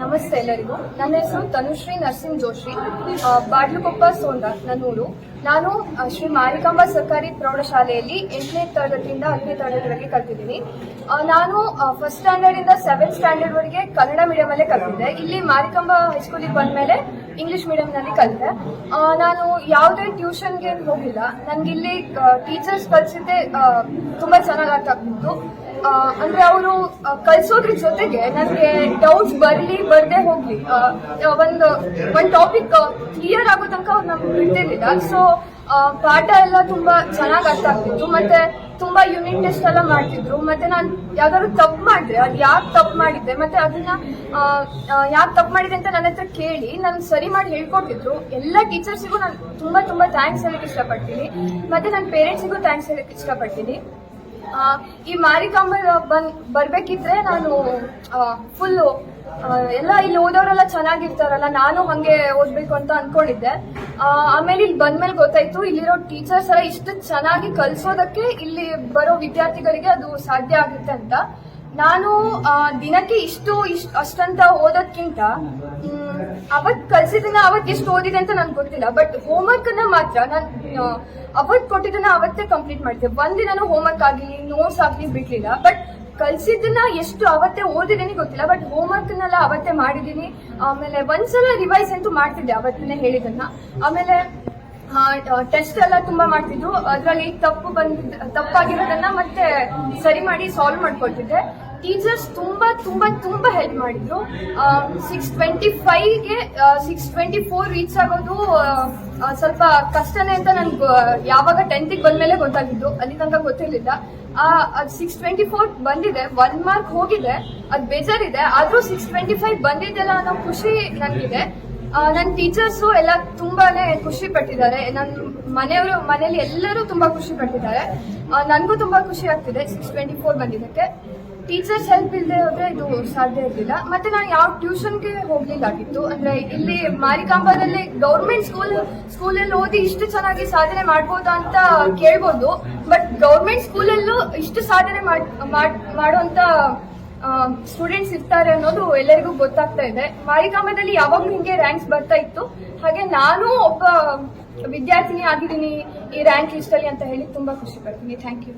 ನಮಸ್ತೆ ಎಲ್ಲರಿಗೂ. ನನ್ನ ಹೆಸರು ತನುಶ್ರೀ ನರಸಿಂಹ ಜೋಶಿ ಬಾಡ್ಲುಕೊಪ್ಪ ಸೋಂದ ನನ್ನೂರು. ನಾನು ಶ್ರೀ ಮಾರಿಕಾಂಬಾ ಸರ್ಕಾರಿ ಪ್ರೌಢಶಾಲೆಯಲ್ಲಿ ಎಂಟನೇ ತರಗತಿಯಿಂದ ಹತ್ತನೇ ತರಗತಿವರೆಗೆ ಕಲ್ತಿದ್ದೀನಿ. ನಾನು ಫಸ್ಟ್ ಸ್ಟ್ಯಾಂಡರ್ಡ್ ಇಂದ ಸೆವೆಂತ್ ಸ್ಟ್ಯಾಂಡರ್ಡ್ ವರೆಗೆ ಕನ್ನಡ ಮೀಡಿಯಂ ಅಲ್ಲೇ ಕಲ್ತಿದ್ದೆ. ಇಲ್ಲಿ ಮಾರಿಕಾಂಬಾ ಹೈಸ್ಕೂಲಿಗೆ ಬಂದ್ಮೇಲೆ ಇಂಗ್ಲಿಷ್ ಮೀಡಿಯಂ ನಲ್ಲಿ ಕಲಿತೆ. ನಾನು ಯಾವುದೇ ಟ್ಯೂಷನ್ಗೆ ಹೋಗಿಲ್ಲ. ನನ್ಗೆ ಇಲ್ಲಿ ಟೀಚರ್ಸ್ ಕಲಿಸಿದ್ದೆ ತುಂಬಾ ಚೆನ್ನಾಗಿ ಅರ್ಥ ಆಗ್ತಿತ್ತು. ಅಂದ್ರೆ ಅವರು ಕಲ್ಸೋದ್ರ ಜೊತೆಗೆ ನನಗೆ ಡೌಟ್ಸ್ ಬರ್ಲಿ, ಬರ್ದೇ ಹೋಗ್ಲಿ. ಒಂದು ಒಂದು ಟಾಪಿಕ್ ಕ್ಲಿಯರ್ ಆಗೋ ತನಕ ಅವ್ರು ನಮ್ಗೆ ಬಿಡ್ತಿರ್ಲಿಲ್ಲ. ಸೊ ಪಾಠ ಎಲ್ಲ ತುಂಬಾ ಚೆನ್ನಾಗಿ ಅರ್ಥ ಆಗ್ತಿತ್ತು. ಮತ್ತೆ ತುಂಬಾ ಯೂನಿಟ್ ಟೆಸ್ಟ್ ಎಲ್ಲ ಮಾಡ್ತಿದ್ರು. ಮತ್ತೆ ನಾನು ಯಾವ್ದಾದ್ರು ತಪ್ಪು ಮಾಡಿದ್ರೆ, ಅದು ಯಾಕೆ ತಪ್ಪು ಮಾಡಿದ್ದೆ, ಮತ್ತೆ ಅದನ್ನ ಯಾಕೆ ತಪ್ಪು ಮಾಡಿದೆ ಅಂತ ನನ್ನ ಹತ್ರ ಕೇಳಿ ನಾನು ಸರಿ ಮಾಡಿ ಹೇಳ್ಕೊಟ್ಟಿದ್ರು. ಎಲ್ಲ ಟೀಚರ್ಸಿಗೂ ನಾನು ತುಂಬಾ ತುಂಬಾ ಥ್ಯಾಂಕ್ಸ್ ಹೇಳಕ್ ಇಷ್ಟಪಡ್ತೀನಿ. ಮತ್ತೆ ನನ್ನ ಪೇರೆಂಟ್ಸಿಗೂ ಥ್ಯಾಂಕ್ಸ್ ಹೇಳಕ್ ಇಷ್ಟಪಡ್ತೀನಿ. ಈ ಮಾರಿಕಾಂಬ ಬಂದ್ ಬರ್ಬೇಕಿದ್ರೆ ನಾನು ಫುಲ್ಲು ಎಲ್ಲ ಇಲ್ಲಿ ಓದೋರೆಲ್ಲ ಚೆನ್ನಾಗಿರ್ತಾರಲ್ಲ, ನಾನು ಹಂಗೆ ಓದ್ಬೇಕು ಅಂತ ಅನ್ಕೊಂಡಿದ್ದೆ. ಆಮೇಲೆ ಇಲ್ಲಿ ಬಂದ್ಮೇಲೆ ಗೊತ್ತಾಯ್ತು, ಇಲ್ಲಿರೋ ಟೀಚರ್ಸ್ ಎಲ್ಲ ಇಷ್ಟು ಚೆನ್ನಾಗಿ ಕಲ್ಸೋದಕ್ಕೆ ಇಲ್ಲಿ ಬರೋ ವಿದ್ಯಾರ್ಥಿಗಳಿಗೆ ಅದು ಸಾಧ್ಯ ಆಗುತ್ತೆ ಅಂತ. ನಾನು ದಿನಕ್ಕೆ ಇಷ್ಟು ಇಷ್ಟು, ಅಷ್ಟಂತ ಓದೋದ್ಕಿಂತ ಅವತ್ ಕಲ್ಸಿದ್ದನ್ನ ಅವತ್ ಎಷ್ಟು ಓದಿದೆ ಅಂತ ನನ್ಗೆ ಗೊತ್ತಿಲ್ಲ. ಬಟ್ ಹೋಮ್ವರ್ಕ್ ಅನ್ನ ಮಾತ್ರ ನಾನು ಅವತ್ ಕೊಟ್ಟಿದ್ದನ್ನ ಅವತ್ತೇ ಕಂಪ್ಲೀಟ್ ಮಾಡಿದ್ದೆ ಹೋಮ್ ಹೋಮ್ವರ್ಕ್ ಆಗಲಿ ನೋಟ್ಸ್ ಆಗಲಿ ಬಿಡ್ಲಿಲ್ಲ. ಬಟ್ ಕಲ್ಸಿದ್ದನ್ನ ಎಷ್ಟು ಅವತ್ತೇ ಓದಿದ್ದೀನಿ ಗೊತ್ತಿಲ್ಲ. ಬಟ್ ಹೋಮ್ವರ್ಕ್ ನೆಲ್ಲ ಅವತ್ತೇ ಮಾಡಿದ್ದೀನಿ ಆಮೇಲೆ ಒಂದ್ಸಲ ರಿವೈಸ್ ಅಂತೂ ಮಾಡ್ತಿದ್ದೆ ಅವತ್ತನ್ನೇ ಹೇಳಿದನ್ನ ಆಮೇಲೆ ಟೆಸ್ಟ್ ಎಲ್ಲ ತುಂಬಾ ಮಾಡ್ತಿದ್ರು ಅದರಲ್ಲಿ ತಪ್ಪು ಬಂದ, ತಪ್ಪಾಗಿರೋದನ್ನ ಮತ್ತೆ ಸರಿ ಮಾಡಿ ಸಾಲ್ವ್ ಮಾಡ್ಕೊಳ್ತಿದ್ದೆ. ಟೀಚರ್ಸ್ ತುಂಬಾ ತುಂಬಾ ತುಂಬಾ ಹೆಲ್ಪ್ ಮಾಡಿದ್ರು. ಸಿಕ್ಸ್ ಟ್ವೆಂಟಿ ಫೈವ್ಗೆ ಸಿಕ್ಸ್ ಟ್ವೆಂಟಿ ಫೋರ್ ರೀಚ್ ಆಗೋದು ಸ್ವಲ್ಪ ಕಷ್ಟನೇ ಅಂತ ನನ್ಗೆ ಯಾವಾಗ ಟೆಂತಿಗೆ ಬಂದ್ಮೇಲೆ ಗೊತ್ತಾಗಿದ್ದು. ಅಲ್ಲಿ ತನಕ ಗೊತ್ತಿರಲಿಲ್ಲ. ಸಿಕ್ಸ್ ಟ್ವೆಂಟಿ ಫೋರ್ ಬಂದಿದೆ. ಒನ್ ಮಾರ್ಕ್ ಹೋಗಿದೆ. ಅದು ಬೇಜಾರಿದೆ. ಆದ್ರೂ ಸಿಕ್ಸ್ ಟ್ವೆಂಟಿ ಫೈವ್ ಬಂದಿದ್ದೆಲ್ಲ ಅನ್ನೋ ಖುಷಿ ನನಗಿದೆ. ನನ್ನ ಟೀಚರ್ಸು ಎಲ್ಲ ತುಂಬಾನೇ ಖುಷಿ ಪಟ್ಟಿದ್ದಾರೆ. ನನ್ನ ಮನೆಯವರು, ಮನೇಲಿ ಎಲ್ಲರೂ ತುಂಬಾ ಖುಷಿ ಪಟ್ಟಿದ್ದಾರೆ. ನನಗೂ ತುಂಬಾ ಖುಷಿ ಆಗ್ತಿದೆ. ಸಿಕ್ಸ್ ಟ್ವೆಂಟಿ ಫೋರ್ ಬಂದಿದ್ದಕ್ಕೆ. ಟೀಚರ್ಸ್ ಹೆಲ್ಪ್ ಇಲ್ಲದೆ ಹೋದ್ರೆ ಇದು ಸಾಧ್ಯ ಇರಲಿಲ್ಲ. ಮತ್ತೆ ನಾನು ಯಾವ ಟ್ಯೂಷನ್ಗೆ ಹೋಗ್ಲಿಲ್ಲಾಗಿತ್ತು ಅಂದ್ರೆ ಇಲ್ಲಿ ಮಾರಿಕಾಂಬಾದಲ್ಲಿ ಗೌರ್ಮೆಂಟ್ ಸ್ಕೂಲ್ ಸ್ಕೂಲಲ್ಲಿ ಓದಿ ಇಷ್ಟು ಚೆನ್ನಾಗಿ ಸಾಧನೆ ಮಾಡ್ಬೋದಾ ಅಂತ ಕೇಳ್ಬೋದು. ಬಟ್ ಗೌರ್ಮೆಂಟ್ ಸ್ಕೂಲಲ್ಲೂ ಇಷ್ಟು ಸಾಧನೆ ಮಾಡ್- ಮಾಡ್- ಮಾಡುವಂತ ಸ್ಟೂಡೆಂಟ್ಸ್ ಇರ್ತಾರೆ ಅನ್ನೋದು ಎಲ್ಲರಿಗೂ ಗೊತ್ತಾಗ್ತಾ ಇದೆ. ಮಾರಿಕಾಂಬದಲ್ಲಿ ಯಾವಾಗಲೂ ಹಿಂಗೆ ರ್ಯಾಂಕ್ಸ್ ಬರ್ತಾ ಇತ್ತು. ಹಾಗೆ ನಾನು ಒಬ್ಬ ವಿದ್ಯಾರ್ಥಿನಿ ಆಗಿದ್ದೀನಿ ಈ ರ್ಯಾಂಕ್ ಲಿಸ್ಟ್ ಅಲ್ಲಿ ಅಂತ ಹೇಳಿ ತುಂಬಾ ಖುಷಿ ಪಡ್ತೀನಿ. Thank you